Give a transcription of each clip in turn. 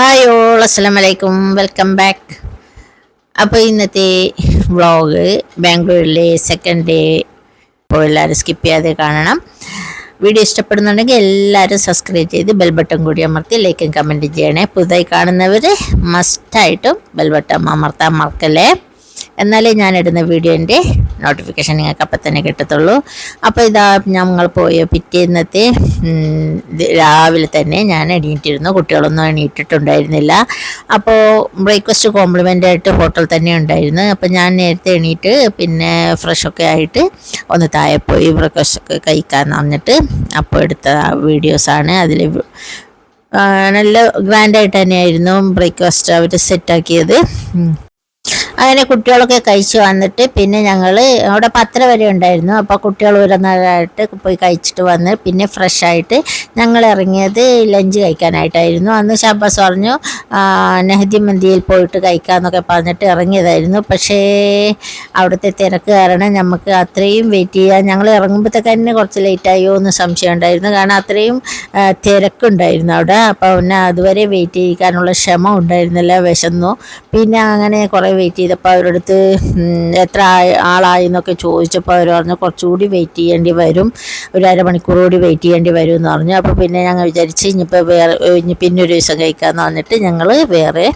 Hi all അസ്സലാം വലൈക്കും welcome back അപ്പോൾ ഇന്നത്തെ വ്ളോഗ് ബാംഗ്ലൂരിലെ സെക്കൻഡ് ഡേ അപ്പോൾ എല്ലാവരും സ്കിപ്പ് ചെയ്യാതെ കാണണം. വീഡിയോ ഇഷ്ടപ്പെടുന്നുണ്ടെങ്കിൽ എല്ലാവരും സബ്സ്ക്രൈബ് ചെയ്ത് ബെൽ ബട്ടൺ കൂടി അമർത്തി ലൈക്കും കമന്റും ചെയ്യണേ. പുതുതായി കാണുന്നവർ മസ്റ്റായിട്ടും ബെൽ ബട്ടൺ അമർത്താൻ മറക്കല്ലേ? എന്നാലേ ഞാൻ ഇടുന്ന വീഡിയോന്റെ നോട്ടിഫിക്കേഷൻ നിങ്ങൾക്ക് അപ്പം തന്നെ കിട്ടത്തുള്ളൂ അപ്പോൾ ഇതാ ഞങ്ങൾ പോയ പിറ്റേന്നത്തെ രാവിലെ തന്നെ ഞാൻ എണീറ്റിരുന്നു. കുട്ടികളൊന്നും എണീറ്റിട്ടുണ്ടായിരുന്നില്ല. അപ്പോൾ ബ്രേക്ക്ഫാസ്റ്റ് കോംപ്ലിമെന്റ് ആയിട്ട് ഹോട്ടൽ തന്നെ ഉണ്ടായിരുന്നു. അപ്പോൾ ഞാൻ നേരത്തെ എണീറ്റ് പിന്നെ ഫ്രഷ് ഒക്കെ ആയിട്ട് ഒന്ന് താഴെ പോയി ബ്രേക്ക്ഫാസ്റ്റ് ഒക്കെ കഴിക്കാൻ പറഞ്ഞിട്ട് അപ്പോൾ എടുത്ത വീഡിയോസാണ് അതിൽ നല്ല ഗ്രാൻഡായിട്ട് തന്നെയായിരുന്നു ബ്രേക്ക്ഫാസ്റ്റ് അവർ സെറ്റാക്കിയത്. അങ്ങനെ കുട്ടികളൊക്കെ കഴിച്ചു വന്നിട്ട് പിന്നെ ഞങ്ങൾ അവിടെ പത്തര വരെ ഉണ്ടായിരുന്നു. അപ്പോൾ കുട്ടികൾ വരുന്നതായിട്ട് പോയി കഴിച്ചിട്ട് വന്ന് പിന്നെ ഫ്രഷ് ആയിട്ട് ഞങ്ങൾ ഇറങ്ങിയത് ലഞ്ച് കഴിക്കാനായിട്ടായിരുന്നു. അന്ന് ഷാബാസ് പറഞ്ഞു നെഹദി മന്തിയിൽ പോയിട്ട് കഴിക്കാമെന്നൊക്കെ പറഞ്ഞിട്ട് ഇറങ്ങിയതായിരുന്നു. പക്ഷേ അവിടുത്തെ തിരക്ക് കാരണം നമുക്ക് അത്രയും വെയിറ്റ് ചെയ്യാൻ ഞങ്ങൾ ഇറങ്ങുമ്പോഴത്തേക്ക് തന്നെ കുറച്ച് ലേറ്റായോ എന്ന് സംശയം ഉണ്ടായിരുന്നു. കാരണം അത്രയും തിരക്കുണ്ടായിരുന്നു അവിടെ. അപ്പോൾ പിന്നെ അതുവരെ വെയിറ്റ് ചെയ്യിക്കാനുള്ള ക്ഷമ ഉണ്ടായിരുന്നില്ല വിശന്നു. പിന്നെ അങ്ങനെ കുറേ വെയിറ്റ് ചെയ്തപ്പോൾ അവരടുത്ത് എത്ര ആളായി എന്നൊക്കെ ചോദിച്ചപ്പോൾ അവർ പറഞ്ഞു കുറച്ചുകൂടി വെയിറ്റ് ചെയ്യേണ്ടി വരും. ഒരു അരമണിക്കൂർ കൂടി വെയിറ്റ് ചെയ്യേണ്ടി വരും എന്ന് പറഞ്ഞു. അപ്പോൾ പിന്നെ ഞങ്ങൾ വിചാരിച്ച് ഇനിയിപ്പോൾ വേറെ ഇനി പിന്നെ ഒരു ദിവസം കഴിക്കാമെന്ന് പറഞ്ഞിട്ട് ഞങ്ങൾ വേറെ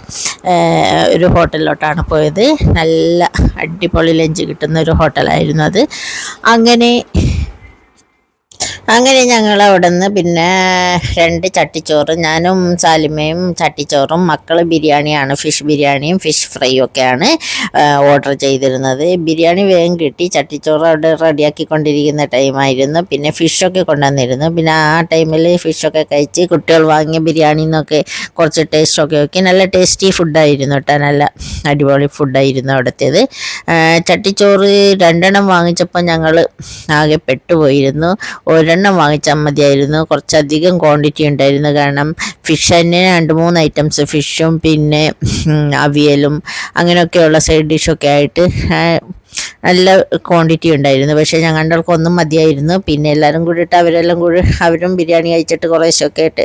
ഒരു ഹോട്ടലിലോട്ടാണ് പോയത്. നല്ല അടിപൊളി ലഞ്ച് കിട്ടുന്ന ഒരു ഹോട്ടലായിരുന്നു അത്. അങ്ങനെ അങ്ങനെ ഞങ്ങൾ അവിടെ നിന്ന് പിന്നെ രണ്ട് ചട്ടിച്ചോറ് ഞാനും സാലിമയും ചട്ടിച്ചോറും മക്കൾ ബിരിയാണിയാണ് ഫിഷ് ബിരിയാണിയും ഫിഷ് ഫ്രൈയും ഒക്കെയാണ് ഓർഡർ ചെയ്തിരുന്നത്. ബിരിയാണി വേഗം കിട്ടി. ചട്ടിച്ചോറ് അവിടെ റെഡിയാക്കിക്കൊണ്ടിരിക്കുന്ന ടൈമായിരുന്നു പിന്നെ ഫിഷൊക്കെ കൊണ്ടുവന്നിരുന്നു. പിന്നെ ആ ടൈമിൽ ഫിഷൊക്കെ കഴിച്ച് കുട്ടികൾ വാങ്ങിയ ബിരിയാണി എന്നൊക്കെ കുറച്ച് ടേസ്റ്റൊക്കെ നോക്കി. നല്ല ടേസ്റ്റി ഫുഡായിരുന്നു കേട്ടോ നല്ല അടിപൊളി ഫുഡായിരുന്നു അവിടുത്തേത്. ചട്ടിച്ചോറ് രണ്ടെണ്ണം വാങ്ങിച്ചപ്പോൾ ഞങ്ങൾ ആകെ പെട്ടുപോയിരുന്നു. ഒരെണ്ണം വാങ്ങിച്ചാൽ മതിയായിരുന്നു. കുറച്ചധികം ക്വാണ്ടിറ്റി ഉണ്ടായിരുന്നു. കാരണം ഫിഷ് തന്നെ രണ്ട് മൂന്ന് ഐറ്റംസ് ഫിഷും പിന്നെ അവിയലും അങ്ങനെയൊക്കെയുള്ള സൈഡ് ഡിഷൊക്കെ ആയിട്ട് നല്ല ക്വാണ്ടിറ്റി ഉണ്ടായിരുന്നു. പക്ഷേ ഞങ്ങളുടെ ഒന്നും മതിയായിരുന്നു. പിന്നെ എല്ലാവരും കൂടിയിട്ട് അവരെല്ലാം കൂടി അവരും ബിരിയാണി കഴിച്ചിട്ട് കുറേശ്ശൊക്കെ ആയിട്ട്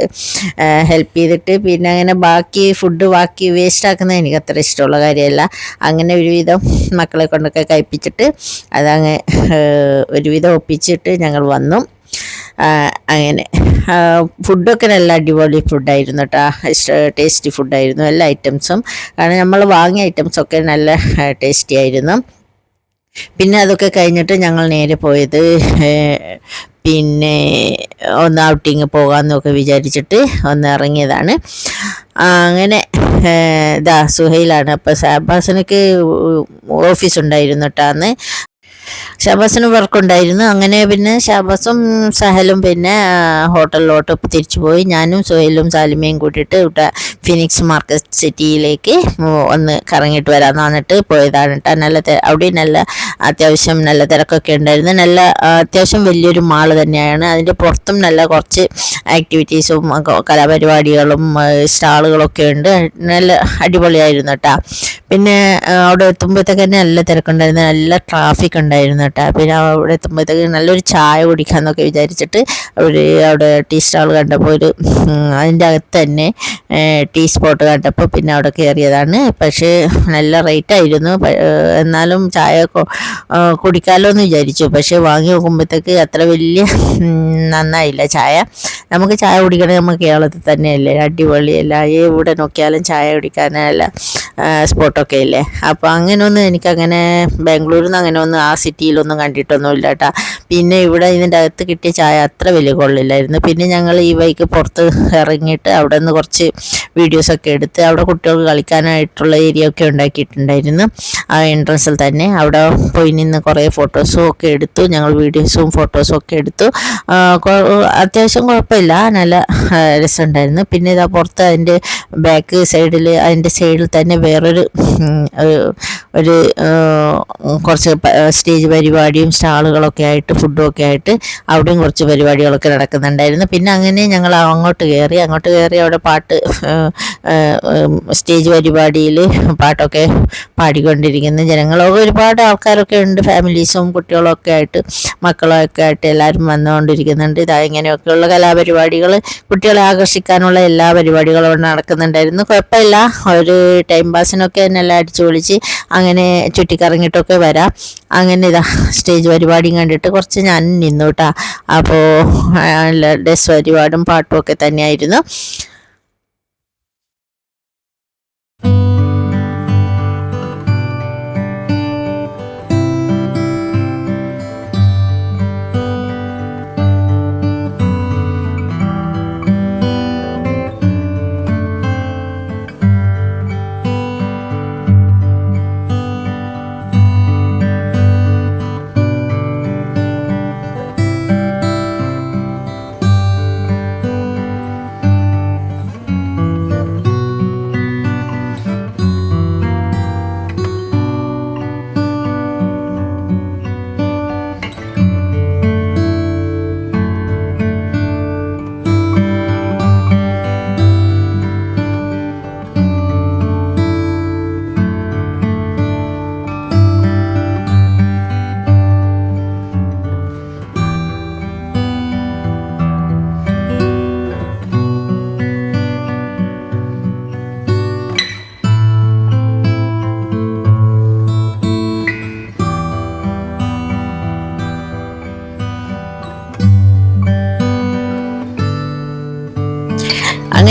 ഹെൽപ്പ് ചെയ്തിട്ട് പിന്നെ അങ്ങനെ ബാക്കി ഫുഡ് ബാക്കി വേസ്റ്റ് ആക്കുന്നത് എനിക്ക് അത്ര ഇഷ്ടമുള്ള കാര്യമല്ല. അങ്ങനെ ഒരുവിധം മക്കളെ കൊണ്ടൊക്കെ കഴിപ്പിച്ചിട്ട് അതങ്ങ് ഒരുവിധം ഒപ്പിച്ചിട്ട് ഞങ്ങൾ വന്നു. അങ്ങനെ. ഫുഡൊക്കെ നല്ല അടിപൊളി ഫുഡായിരുന്നു കേട്ടോ ടേസ്റ്റി ഫുഡായിരുന്നു എല്ലാ ഐറ്റംസും കാരണം നമ്മൾ വാങ്ങിയ ഐറ്റംസൊക്കെ നല്ല ടേസ്റ്റി ആയിരുന്നു. പിന്നെ അതൊക്കെ കഴിഞ്ഞിട്ട് ഞങ്ങൾ നേരെ പോയത് പിന്നെ ഒന്ന് ഔട്ടിങ് പോകാമെന്നൊക്കെ വിചാരിച്ചിട്ട് ഒന്ന് ഇറങ്ങിയതാണ്. അങ്ങനെ ഇതാ സുഹൈലാണ്. അപ്പോൾ സാബാസിനൊക്കെ ഓഫീസ് ഉണ്ടായിരുന്നു കേട്ടോ അന്ന് ഷാബാസിന് വർക്കുണ്ടായിരുന്നു. അങ്ങനെ പിന്നെ ഷാബാസും സഹലും പിന്നെ ഹോട്ടലിലോട്ട് തിരിച്ചു പോയി ഞാനും സുഹൈലും സാലിമയും കൂട്ടിയിട്ട് ഇവിടെ ഫിനിക്സ് മാർക്കറ്റ് സിറ്റിയിലേക്ക് ഒന്ന് കറങ്ങിയിട്ട് വരാമെന്ന് പറഞ്ഞിട്ട് പോയതാണ് കേട്ടോ നല്ല അവിടെ നല്ല അത്യാവശ്യം നല്ല തിരക്കൊക്കെ ഉണ്ടായിരുന്നു. നല്ല അത്യാവശ്യം വലിയൊരു മാൾ തന്നെയാണ്. അതിന്റെ പുറത്തും നല്ല കുറച്ച് ആക്ടിവിറ്റീസും കലാപരിപാടികളും സ്റ്റാളുകളൊക്കെ ഉണ്ട്. നല്ല അടിപൊളിയായിരുന്നു കേട്ടോ പിന്നെ അവിടെ എത്തുമ്പോഴത്തേക്ക് തന്നെ നല്ല തിരക്കുണ്ടായിരുന്നു. നല്ല ട്രാഫിക് ഉണ്ടായിരുന്നു കേട്ടോ പിന്നെ അവിടെ എത്തുമ്പോഴത്തേക്ക് നല്ലൊരു ചായ കുടിക്കാമെന്നൊക്കെ വിചാരിച്ചിട്ട് അവർ അവിടെ ടീ സ്റ്റാൾ കണ്ടപ്പോൾ ഒരു അതിന്റെ അകത്ത് തന്നെ ടീ സ്പോട്ട് കണ്ടപ്പോൾ പിന്നെ അവിടെ കയറിയതാണ് പക്ഷേ നല്ല റേറ്റ് ആയിരുന്നു. പ- എന്നാലും ചായ കുടിക്കാമല്ലോ എന്ന് വിചാരിച്ചു. പക്ഷേ വാങ്ങി നോക്കുമ്പോഴത്തേക്ക് അത്ര വലിയ നന്നായില്ല ചായ. നമുക്ക് ചായ കുടിക്കണേ നമുക്ക് കേരളത്തിൽ തന്നെയല്ലേ? അടിപൊളിയല്ല എവിടെ നോക്കിയാലും ചായ കുടിക്കാനല്ല സ്പോട്ടൊക്കെ ഇല്ലേ? അപ്പോൾ അങ്ങനെയൊന്നും എനിക്കങ്ങനെ ബാംഗ്ലൂരിൽ നിന്ന് അങ്ങനെ ഒന്നും ആ സിറ്റിയിലൊന്നും കണ്ടിട്ടൊന്നും ഇല്ല കേട്ടോ പിന്നെ ഇവിടെ ഇതിന്റെ അകത്ത് കിട്ടിയ ചായ അത്ര വലിയ കൊള്ളില്ലായിരുന്നു. പിന്നെ ഞങ്ങൾ ഈ വൈക്ക് പുറത്ത് ഇറങ്ങിയിട്ട് അവിടെ നിന്ന് കുറച്ച് വീഡിയോസൊക്കെ എടുത്ത് അവിടെ കുട്ടികൾക്ക് കളിക്കാനായിട്ടുള്ള ഏരിയ ഒക്കെ ഉണ്ടാക്കിയിട്ടുണ്ടായിരുന്നു. ആ എൻട്രൻസിൽ തന്നെ. അവിടെ പോയി നിന്ന് കുറേ ഫോട്ടോസും ഒക്കെ എടുത്തു. ഞങ്ങൾ വീഡിയോസും ഫോട്ടോസും ഒക്കെ എടുത്തു. അത്യാവശ്യം കുഴപ്പമില്ല. നല്ല ആ, രസമുണ്ടായിരുന്നു. പിന്നെ ഇതാ പുറത്ത് അതിന്റെ ബാക്ക് സൈഡിൽ അതിന്റെ സൈഡിൽ തന്നെ വേറൊരു ഒരു കുറച്ച് സ്റ്റേജ് പരിപാടിയും സ്റ്റാളുകളൊക്കെ ആയിട്ട് ഫുഡും ഒക്കെ ആയിട്ട് അവിടെയും കുറച്ച് പരിപാടികളൊക്കെ നടക്കുന്നുണ്ടായിരുന്നു. പിന്നെ അങ്ങനെ ഞങ്ങൾ അങ്ങോട്ട് കയറി അങ്ങോട്ട് കയറി അവിടെ പാട്ട് സ്റ്റേജ് പരിപാടിയിൽ പാട്ടൊക്കെ പാടിക്കൊണ്ടിരിക്കുന്നു. ജനങ്ങളൊക്കെ ഒരുപാട് ആൾക്കാരൊക്കെ ഉണ്ട്. ഫാമിലീസും കുട്ടികളൊക്കെ ആയിട്ട് മക്കളൊക്കെ ആയിട്ട് എല്ലാവരും വന്നുകൊണ്ടിരിക്കുന്നുണ്ട്. ഇതാ ഇങ്ങനെയൊക്കെയുള്ള കലാപരിപാടികൾ കുട്ടികളെ ആകർഷിക്കാനുള്ള എല്ലാ പരിപാടികളും അവിടെ നടക്കുന്നുണ്ടായിരുന്നു. കുഴപ്പമില്ല. ഒരു ടൈം പാസിനൊക്കെ തന്നെ എല്ലാം അടിച്ചു പൊളിച്ച് അങ്ങനെ ചുറ്റിക്കറങ്ങിയിട്ടൊക്കെ വരാം. അങ്ങനെ ഇതാ സ്റ്റേജ് പരിപാടിയും കണ്ടിട്ട് കുറച്ച് ഞാൻ നിന്നു കേട്ടോ അപ്പോൾ ഡ്രസ് പരിപാടും പാട്ടും ഒക്കെ തന്നെയായിരുന്നു.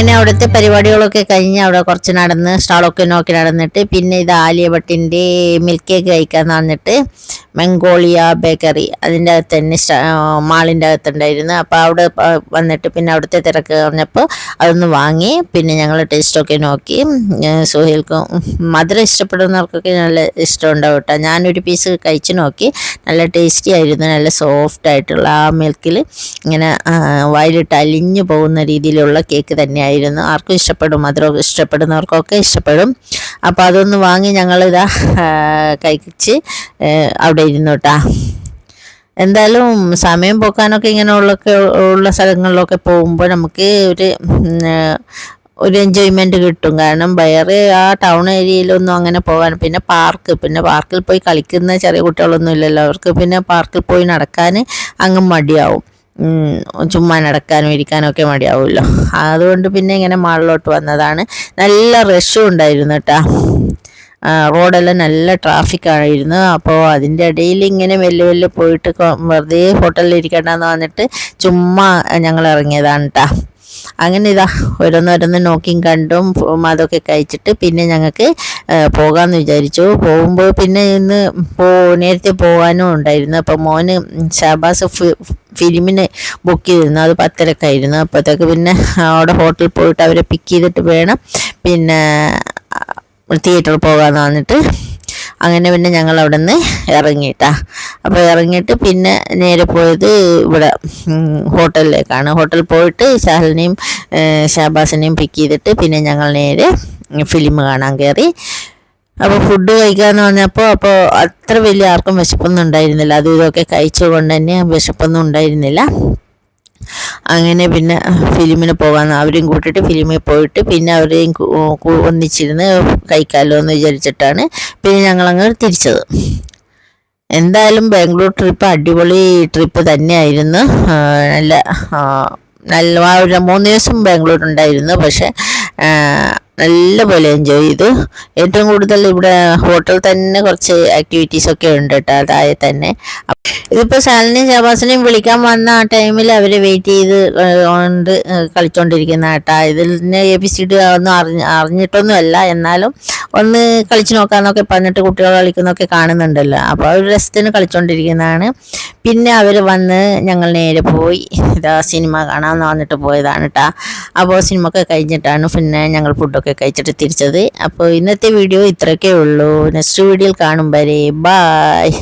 അങ്ങനെ അവിടുത്തെ പരിപാടികളൊക്കെ കഴിഞ്ഞ് അവിടെ കുറച്ച് നടന്ന് സ്റ്റാളൊക്കെ നോക്കി നടന്നിട്ട് പിന്നെ ഇത് ആലിയ ഭട്ടിന്റെ മിൽക്ക് കേക്ക് കഴിക്കാൻ നടന്നിട്ട് മംഗോളിയ ബേക്കറി അതിന്റെ അകത്ത് തന്നെ മാളിന്റെ അകത്തുണ്ടായിരുന്നു. അപ്പോൾ അവിടെ വന്നിട്ട് പിന്നെ അവിടുത്തെ തിരക്ക് പറഞ്ഞപ്പോൾ അതൊന്ന് വാങ്ങി പിന്നെ ഞങ്ങൾ ടേസ്റ്റൊക്കെ നോക്കി. സുഹേൽക്കും മധുരം ഇഷ്ടപ്പെടുന്നവർക്കൊക്കെ നല്ല ഇഷ്ടമുണ്ടാവും കേട്ടോ ഞാനൊരു പീസ് കഴിച്ച് നോക്കി. നല്ല ടേസ്റ്റി ആയിരുന്നു നല്ല സോഫ്റ്റ് ആയിട്ടുള്ള ആ മിൽക്കിൽ ഇങ്ങനെ വായിലിട്ട് അലിഞ്ഞു പോകുന്ന രീതിയിലുള്ള കേക്ക് തന്നെയായിരുന്നു. ആർക്കും ഇഷ്ടപ്പെടും മധുരം ഇഷ്ടപ്പെടുന്നവർക്കൊക്കെ ഇഷ്ടപ്പെടും. അപ്പോൾ അതൊന്ന് വാങ്ങി ഞങ്ങളിതാ കഴിച്ച് അവിടെ ഇരുന്നു കേട്ടാ എന്തായാലും സമയം പോക്കാനൊക്കെ ഇങ്ങനെയുള്ളൊക്കെ ഉള്ള സ്ഥലങ്ങളിലൊക്കെ പോകുമ്പോൾ നമുക്ക് ഒരു ഒരു എൻജോയ്മെന്റ് കിട്ടും. കാരണം വേറെ ആ ടൗൺ ഏരിയയിലൊന്നും അങ്ങനെ പോകാൻ പിന്നെ പാർക്ക് പിന്നെ പാർക്കിൽ പോയി കളിക്കുന്ന ചെറിയ കുട്ടികളൊന്നും ഇല്ലല്ലോ. അവർക്ക് പിന്നെ പാർക്കിൽ പോയി നടക്കാൻ അങ്ങ് മടിയാവും. ചുമ്മാ നടക്കാനും ഇരിക്കാനും ഒക്കെ മടിയാവുമല്ലോ. അതുകൊണ്ട് പിന്നെ ഇങ്ങനെ മാളിലോട്ട് വന്നതാണ്. നല്ല റഷും ഉണ്ടായിരുന്നു കേട്ടാ റോഡെല്ലാം നല്ല ട്രാഫിക് ആയിരുന്നു. അപ്പോൾ അതിന്റെ ഇടയിൽ ഇങ്ങനെ മെല്ലെ മെല്ലെ പോയിട്ട് വെറുതെ ഹോട്ടലിൽ ഇരിക്കണ്ടെന്ന് വന്നിട്ട് ചുമ്മാ ഞങ്ങൾ ഇറങ്ങിയതാണ് കേട്ടോ അങ്ങനെ ഇതാ ഓരോന്നോരോന്ന് നോക്കിയും കണ്ടും അതൊക്കെ കഴിച്ചിട്ട് പിന്നെ ഞങ്ങൾക്ക് പോകാമെന്ന് വിചാരിച്ചു. പോകുമ്പോൾ പിന്നെ ഇന്ന് പോ നേരത്തെ പോകാനും ഉണ്ടായിരുന്നു. അപ്പോൾ മോന് ഷാബാസ് ഫിലിമിന് ബുക്ക് ചെയ്തിരുന്നു അത് പത്തരക്കായിരുന്നു. അപ്പോഴത്തേക്ക് പിന്നെ അവിടെ ഹോട്ടലിൽ പോയിട്ട് അവരെ പിക്ക് ചെയ്തിട്ട് വേണം. പിന്നെ തിയേറ്ററിൽ പോകാമെന്ന് പറഞ്ഞിട്ട്. അങ്ങനെ പിന്നെ ഞങ്ങൾ അവിടെ നിന്ന് ഇറങ്ങിയിട്ടാ. അപ്പോൾ ഇറങ്ങിയിട്ട് പിന്നെ നേരെ പോയത് ഇവിടെ ഹോട്ടലിലേക്കാണ്. ഹോട്ടലിൽ പോയിട്ട് ഷഹലിനെയും ഷാബാസിനെയും പിക്ക് ചെയ്തിട്ട് പിന്നെ ഞങ്ങൾ നേരെ ഫിലിം കാണാൻ കയറി. അപ്പോൾ ഫുഡ് കഴിക്കാമെന്ന് പറഞ്ഞപ്പോൾ അപ്പോൾ അത്ര വലിയ ആർക്കും വിശപ്പൊന്നും ഉണ്ടായിരുന്നില്ല. അതും ഇതൊക്കെ കഴിച്ചുകൊണ്ട് തന്നെ വിശപ്പൊന്നും ഉണ്ടായിരുന്നില്ല. അങ്ങനെ പിന്നെ ഫിലിമിന് പോകാമെന്ന് അവരെയും കൂട്ടിയിട്ട് ഫിലിമിൽ പോയിട്ട് പിന്നെ അവരെയും ഒന്നിച്ചിരുന്ന് കഴിക്കാമല്ലോ എന്ന് വിചാരിച്ചിട്ടാണ് പിന്നെ ഞങ്ങളങ്ങ് തിരിച്ചത്. എന്തായാലും ബാംഗ്ലൂർ ട്രിപ്പ് അടിപൊളി ട്രിപ്പ് തന്നെയായിരുന്നു. നല്ല നല്ല മൂന്ന് ദിവസം ബാംഗ്ലൂർ ഉണ്ടായിരുന്നു. പക്ഷേ നല്ലപോലെ എൻജോയ് ചെയ്തു. ഏറ്റവും കൂടുതൽ ഇവിടെ ഹോട്ടൽ തന്നെ കുറച്ച് ആക്ടിവിറ്റീസ് ഒക്കെ ഉണ്ട് കേട്ടോ അതായത് തന്നെ. ഇതിപ്പോൾ സാലിനെയും ഷാബാസിനെയും വിളിക്കാൻ വന്ന ആ ടൈമിൽ അവർ വെയിറ്റ് ചെയ്ത് കൊണ്ട് കളിച്ചുകൊണ്ടിരിക്കുന്ന കേട്ടാ. ഇതിന് എ ബി സി ഡി ഒന്നും അറിഞ്ഞ് അറിഞ്ഞിട്ടൊന്നുമല്ല. എന്നാലും ഒന്ന് കളിച്ചു നോക്കാന്നൊക്കെ പറഞ്ഞിട്ട് കുട്ടികൾ കളിക്കുന്നൊക്കെ കാണുന്നുണ്ടല്ലോ. അപ്പോൾ അവർ രസത്തിന് കളിച്ചുകൊണ്ടിരിക്കുന്നതാണ് പിന്നെ അവർ വന്ന് ഞങ്ങൾ നേരെ പോയി. ഇതാ സിനിമ കാണാമെന്ന് വന്നിട്ട് പോയതാണ് കേട്ടോ അപ്പോൾ സിനിമ ഒക്കെ കഴിഞ്ഞിട്ടാണ് പിന്നെ ഞങ്ങൾ ഫുഡൊക്കെ കഴിച്ചിട്ട് തിരിച്ചത്. അപ്പോൾ ഇന്നത്തെ വീഡിയോ ഇത്രയൊക്കെ ഉള്ളൂ. നെക്സ്റ്റ് വീഡിയോയിൽ കാണും വരെ. ബായ്